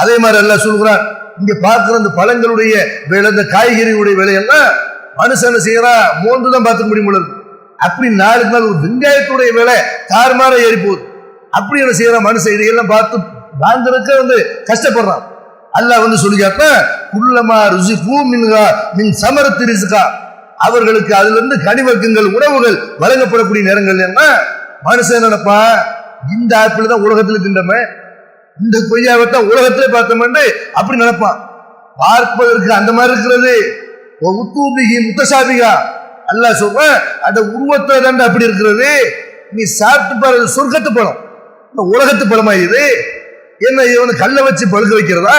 அதே மாதிரி எல்லாம் சொல்கிறான் இங்க பார்க்கிற அந்த பழங்களுடைய விலை இந்த காய்கறியுடைய விலையெல்லாம் மனுஷன் என்ன செய்யறான் மோந்து தான் பார்த்துக்க முடியும் போல அப்படி நாளுக்கு நாள் ஒரு வெங்காயத்துடைய விலை தாறுமாற ஏறி போகுது. அப்படி என்ன செய்யறான் மனுஷன்? இதையெல்லாம் பார்த்து வாங்குறதுக்கு வந்து கஷ்டப்படுறான். அல்லாஹ் வந்து சொல்லிக்காட்ட குள்ளமா ருசி பூ மின்கா மின் சமரத்து ரிசுகா அவர்களுக்கு அதுல இருந்து கனிவர்க்கங்கள் உணவுகள் வழங்கப்படக்கூடிய நேரங்கள் என்ன? மனுஷன் நினைப்பா இந்த ஆப்பிள் தான் உலகத்தில் இருக்கின்றமே. இந்த கொய்யாவை தான் உலகத்திலே பார்த்தோம்னு அப்படி நினைப்பான். பார்ப்பதற்கு அந்த மாதிரி இருக்கிறது. உத்தூபிகி முத்தசாபிகா. அல்லாஹ் சொல்ற அந்த உருவத்துல தாண்ட அப்படி இருக்கிறது. நீ சாப்பிட்டு பாரு சொர்க்கத்து பழம். இந்த உலகத்து பழமா இது? என்ன இது வந்து கல்லை வச்சு பழுக்க வைக்கிறதா?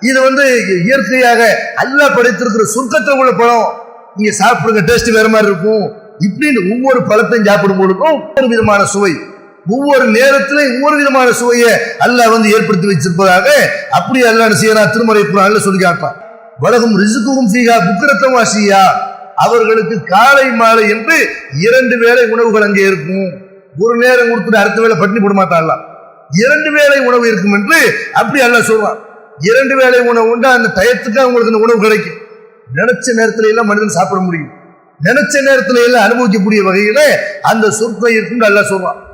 இது வந்து இயற்கையாக அல்லாஹ் படைத்திருக்கிற சொர்க்கத்துல உள்ள பழம். நீங்க சாப்பிடுங்க டேஸ்ட் வேற மாதிரி இருக்கும். இப்படின்னு ஒவ்வொரு பழத்தையும் சாப்பிடும் பொழுதும் ஒவ்வொரு விதமான சுவை. ஒவ்வொரு நேரத்திலும் ஒவ்வொரு விதமான சுவையை அல்லாஹ் வந்து ஏற்படுத்தி வச்சிருப்பதாக அப்படி அல்லாஹ் செய்யறா? திருமறை குரான்ல சொல்லி காட்டான் வலகும் ரிசுக்குவும் சீகா புக்கரத்தம் வாசியா. அவர்களுக்கு காலை மாலை என்று இரண்டு வேளை உணவுகள் அங்கே இருக்கும். ஒரு நேரம் கொடுத்துட்டு அடுத்த வேளை பட்டினி போட மாட்டான்ல இரண்டு வேளை உணவு இருக்கும் என்று அப்படி அல்லாஹ் சொல்றான். இரண்டு வேளை உணவு அந்த டயத்துக்கு அவங்களுக்கு அந்த உணவு கிடைக்கும். நினைச்ச நேரத்துல எல்லாம் மனிதன் சாப்பிட முடியும். நினைச்ச நேரத்துல எல்லாம் அனுபவிக்கக்கூடிய வகையில அந்த சொற்கை இருக்கும் அல்லாஹ் சொல்றான்.